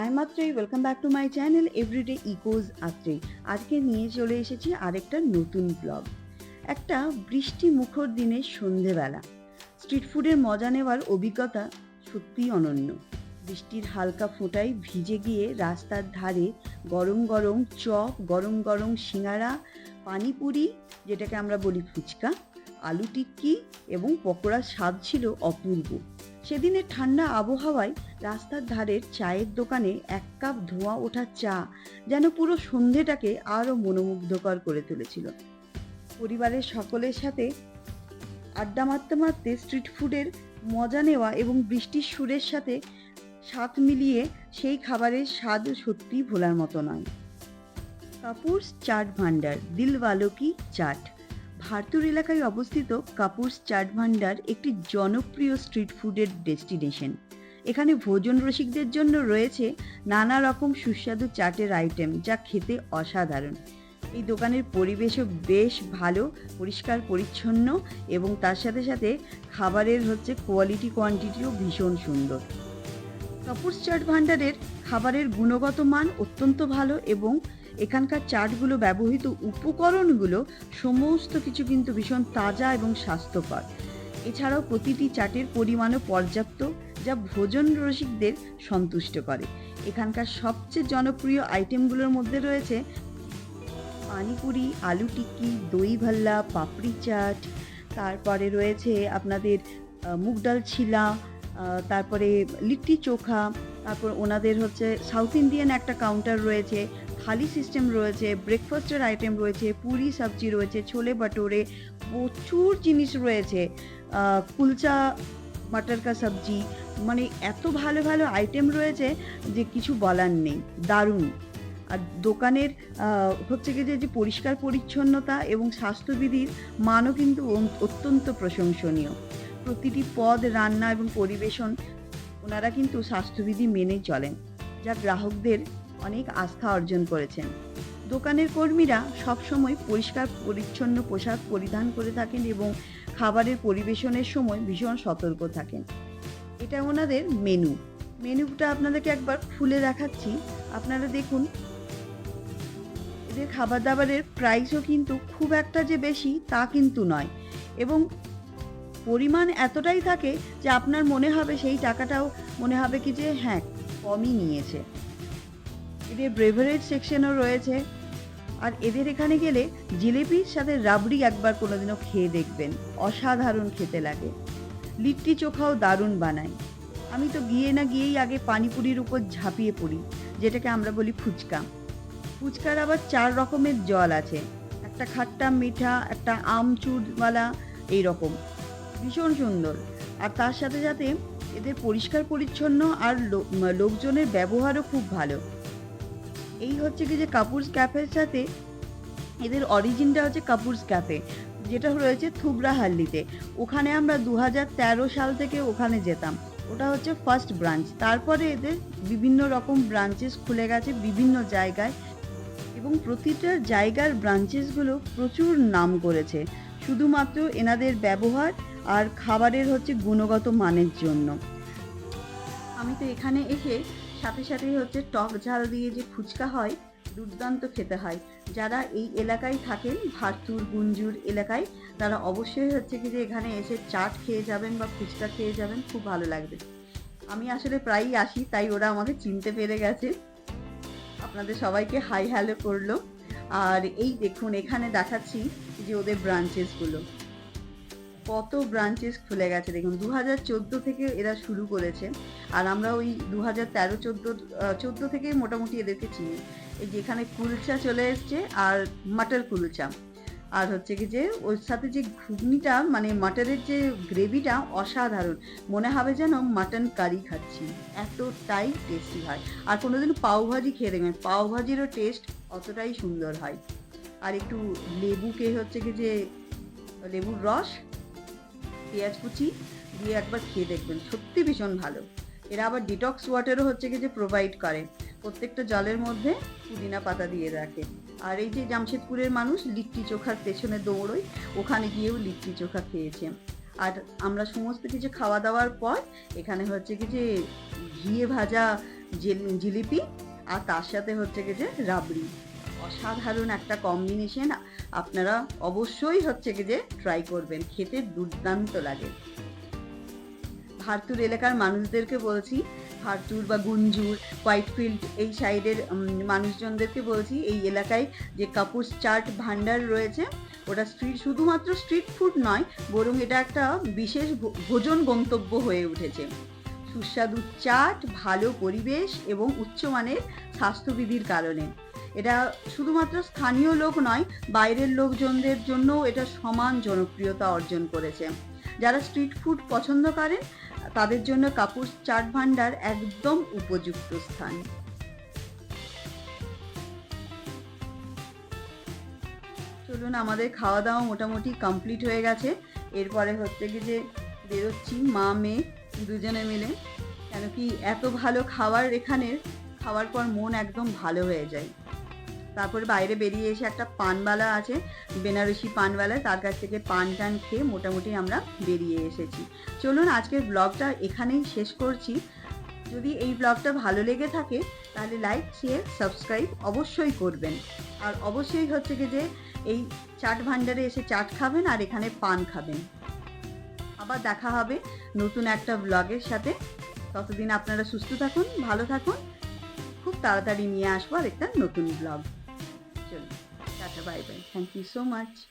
I am Atrayee welcome back to my channel everyday echoes Atrayee আজকে নিয়ে চলে এসেছি আরেকটা নতুন ব্লগ একটা বৃষ্টি মুখর দিনের সন্ধেবেলা। স্ট্রিট ফুডের মজা নেওয়ার অভিজ্ঞতা সত্যিই অনন্য। বৃষ্টির হালকা ফোঁটায় ভিজে গিয়ে রাস্তার ধারে গরম গরম চপ, গরম গরম সিঙ্গারা, পানিপুরি, যেটাকে আমরা বলি ফুচকা, আলু টিক্কি এবং পকোড়ার স্বাদ ছিল অপূর্ব। সেদিনের ঠান্ডা আবহাওয়ায় রাস্তার ধারের চায়ের দোকানে এক কাপ ধোঁয়া ওঠা চা যেন পুরো সন্ধেটাকে আরও মনোমুগ্ধকর করে তুলেছিল। পরিবারের সকলের সাথে আড্ডা মারতে মারতে স্ট্রিট ফুডের মজা নেওয়া এবং বৃষ্টির সুরের সাথে স্বাদ মিলিয়ে সেই খাবারের স্বাদ সত্যিই ভোলার মতো নয়। কাপুরস চাট ভান্ডার দিলওয়ালো কি চাট? ভারতুর এলাকায় অবস্থিত কাপুরস চাট ভান্ডার একটি জনপ্রিয় স্ট্রিট ফুডের ডেস্টিনেশন। এখানে ভোজন রসিকদের জন্য রয়েছে নানা রকম সুস্বাদু চাটের আইটেম, যা খেতে অসাধারণ। এই দোকানের পরিবেশও বেশ ভালো, পরিষ্কার, পরিচ্ছন্ন এবং তার সাথে সাথে খাবারের হচ্ছে কোয়ালিটি কোয়ান্টিটিও ভীষণ সুন্দর। কাপুরস চাট ভান্ডারের খাবারের গুণগত মান অত্যন্ত ভালো এবং এখানকার চাটগুলো ব্যবহৃত উপকরণগুলো সমস্ত কিছু কিন্তু ভীষণ তাজা এবং স্বাস্থ্যকর। এছাড়াও প্রতিটি চাটের পরিমাণও পর্যাপ্ত, যা ভোজন রসিকদের সন্তুষ্ট করে। এখানকার সবচেয়ে জনপ্রিয় আইটেমগুলোর মধ্যে রয়েছে পানিপুরি, আলু টিক্কি, দই ভাল্লা, পাপড়ি চাট, তারপরে রয়েছে আপনাদের মুগ ডাল ছিলা তারপরে লিট্টি চোখা, তারপর ওনাদের হচ্ছে সাউথ ইন্ডিয়ান একটা কাউন্টার রয়েছে থালি সিস্টেম রয়েছে ব্রেকফাস্টের আইটেম রয়েছে, পুরি, সবজি রয়েছে, ছোলে বাটোরে প্রচুর জিনিস রয়েছে। কুলচা, মাটার কা সবজি মানে এত ভালো ভালো আইটেম রয়েছে যে কিছু বলার নেই। দারুণ। আর দোকানের হচ্ছে কি যে যে পরিষ্কার পরিচ্ছন্নতা এবং স্বাস্থ্যবিধির মানও কিন্তু অত্যন্ত প্রশংসনীয়। প্রতিটি পদ, রান্না এবং পরিবেশন, ওনারা কিন্তু স্বাস্থ্যবিধি মেনে চলেন। যা গ্রাহকদের অনেক আস্থা অর্জন করেছেন। দোকানের কর্মীরা সবসময় পরিষ্কার, পরিচ্ছন্ন পোশাক পরিধান করে থাকেন এবং খাবারের পরিবেশনের সময় ভীষণ সতর্ক থাকেন। এটা ওনাদের মেনু। মেনুটা আপনাদেরকে একবার খুলে দেখাচ্ছি। আপনারা দেখুন। এদের খাবার দাবারের প্রাইসও কিন্তু খুব একটা যে বেশি তা কিন্তু নয় এবং পরিমাণ এতটাই থাকে যে আপনার মনে হবে সেই টাকাটাও মনে হবে কি যে হ্যাঁ কমই নিয়েছে। এদের ব্রেভারেজ সেকশনও রয়েছে। আর এদের এখানে গেলে জিলেপির সাথে রাবড়ি একবার কোনোদিনও খেয়ে দেখবেন। অসাধারণ খেতে লাগে। লিট্টি চোখাও দারুণ বানায়। আমি তো গিয়ে না গিয়েই আগে পানিপুরির উপর ঝাঁপিয়ে পড়ি, যেটাকে আমরা বলি ফুচকা। ফুচকার আবার চার রকমের জল আছে। একটা খাট্টা মিঠা, একটা আমচুরওয়ালা এই রকম ভীষণ সুন্দর। আর তার সাথে সাথে এদের পরিষ্কার পরিচ্ছন্ন আর লোকজনের ব্যবহারও খুব ভালো। এই হচ্ছে কি যে কাপুরস ক্যাফের সাথে এদের অরিজিনটা হচ্ছে কাপুরস ক্যাফে যেটা রয়েছে থুবরাহাল্লিতে ওখানে আমরা দু হাজার তেরো সাল থেকে ওখানে যেতাম। ওটা হচ্ছে ফার্স্ট ব্রাঞ্চ তারপরে এদের বিভিন্ন রকম ব্রাঞ্চেস খুলে গেছে বিভিন্ন জায়গায় এবং প্রতিটা জায়গার ব্রাঞ্চেসগুলো প্রচুর নাম করেছে। শুধুমাত্র এনাদের ব্যবহার আর খাবারের হচ্ছে গুণগত মানের জন্য। আমি তো এখানে এসে সাথে সাথেই হচ্ছে টক ঝাল দিয়ে যে ফুচকা হয়, দুর্দান্ত খেতে হয়। যারা এই এলাকায় থাকেন, ভারতুর, গুঞ্জুর এলাকায়, তারা অবশ্যই হচ্ছে কি যে এখানে এসে চাট খেয়ে যাবেন বা ফুচকা খেয়ে যাবেন, খুব ভালো লাগবে। আমি আসলে প্রায়ই আসি, তাই ওরা আমাকে চিনতে পেরে গেছে। আপনাদের সবাইকে হাই হ্যালো করল। আর এই দেখুন, এখানে দেখাচ্ছি যে ওদের ব্রাঞ্চেসগুলো। কত ব্রাঞ্চেস খুলে গেছে দেখুন। দু হাজার চোদ্দ থেকে এরা শুরু করেছে, আর আমরা ওই দু হাজার তেরো, চোদ্দ চোদ্দ থেকে মোটামুটি এদেরকে চিনি। এই যেখানে কুলচা চলে এসছে আর মাটার কুলচা। আর হচ্ছে কি যে, ওর সাথে যে ঘুগনিটা মানে মাটারের যে গ্রেভিটা অসাধারণ। মনে হবে যেন মাটন কারি খাচ্ছি। এতটাই টেস্টি হয়। আর কোনোদিন পাওভাজি খেয়ে দেখবেন পাওভাজিরও টেস্ট অতটাই সুন্দর হয়। আর একটু লেবুকে হচ্ছে কি যে, লেবুর রস পেঁয়াজ কুচি দিয়ে একবার খেয়ে দেখবেন। সত্যি ভীষণ ভালো। এরা আবার ডিটক্স ওয়াটারও হচ্ছে কি যে প্রোভাইড করে। প্রত্যেকটা জলের মধ্যে পুদিনা পাতা দিয়ে রাখে। আর এই যে জামশেদপুরের মানুষ লিট্টি চোখার পেছনে দৌড়োয়, ওখানে গিয়েও লিট্টি চোখা খেয়েছে। আর আমরা সমস্ত কিছু খাওয়া দাওয়ার পর এখানে হচ্ছে কি যে ঘিয়ে ভাজা জিল- জিলিপি আর তার সাথে হচ্ছে কি যে রাবড়ি। অসাধারণ একটা কম্বিনেশন আপনারা অবশ্যই হচ্ছে কি যে ট্রাই করবেন। খেতে দুর্দান্ত লাগে। ভারতুর এলাকার মানুষদেরকে বলছি, ভারতুর বা গুঞ্জুর, হোয়াইটফিল্ড এই সাইডের মানুষজনদেরকে বলছি, এই এলাকায় যে কাপুস চাট ভান্ডার রয়েছে, ওটা স্ট্রিট শুধুমাত্র স্ট্রিট ফুড নয়, বরং এটা একটা বিশেষ ভোজন গন্তব্য হয়ে উঠেছে। সুস্বাদু চাট, ভালো পরিবেশ এবং উচ্চমানের স্বাস্থ্যবিধির কারণে। এটা শুধুমাত্র স্থানীয় লোক নয়, বাইরের লোকজনদের জন্যও এটা সমান জনপ্রিয়তা অর্জন করেছে। যারা স্ট্রিট ফুড পছন্দ করেন, তাদের জন্য কাপুর চাট ভান্ডার একদম উপযুক্ত স্থান। চলুন, আমাদের খাওয়া দাওয়া মোটামুটি কমপ্লিট হয়ে গেছে। এরপরে হচ্ছে কি যে বেরোচ্ছি, মা, মেয়ে দুজনে মিলে। কেন কি এত ভালো খাবার এখানে খাওয়ার পর মন একদম ভালো হয়ে যায়। তারপর বাইরে বেরিয়ে এসে একটা পানওয়ালা আছে, বেনারসি পানওয়ালা, তার কাছ থেকে পান টান খেয়ে মোটামুটি আমরা বেরিয়ে এসেছি। চলুন আজকের ব্লগটা এখানেই শেষ করছি। যদি এই ব্লগটা ভালো লেগে থাকে, তাহলে লাইক শেয়ার সাবস্ক্রাইব অবশ্যই করবেন। আর অবশ্যই হচ্ছে কি যে, এই চাট ভান্ডারে এসে চাট খাবেন আর এখানে পান খাবেন। আবার দেখা হবে নতুন একটা ব্লগের সাথে। ততদিন আপনারা সুস্থ থাকুন, ভালো থাকুন। খুব তাড়াতাড়ি নিয়ে আসব আর একটা নতুন blog. Bible. Thank you so much.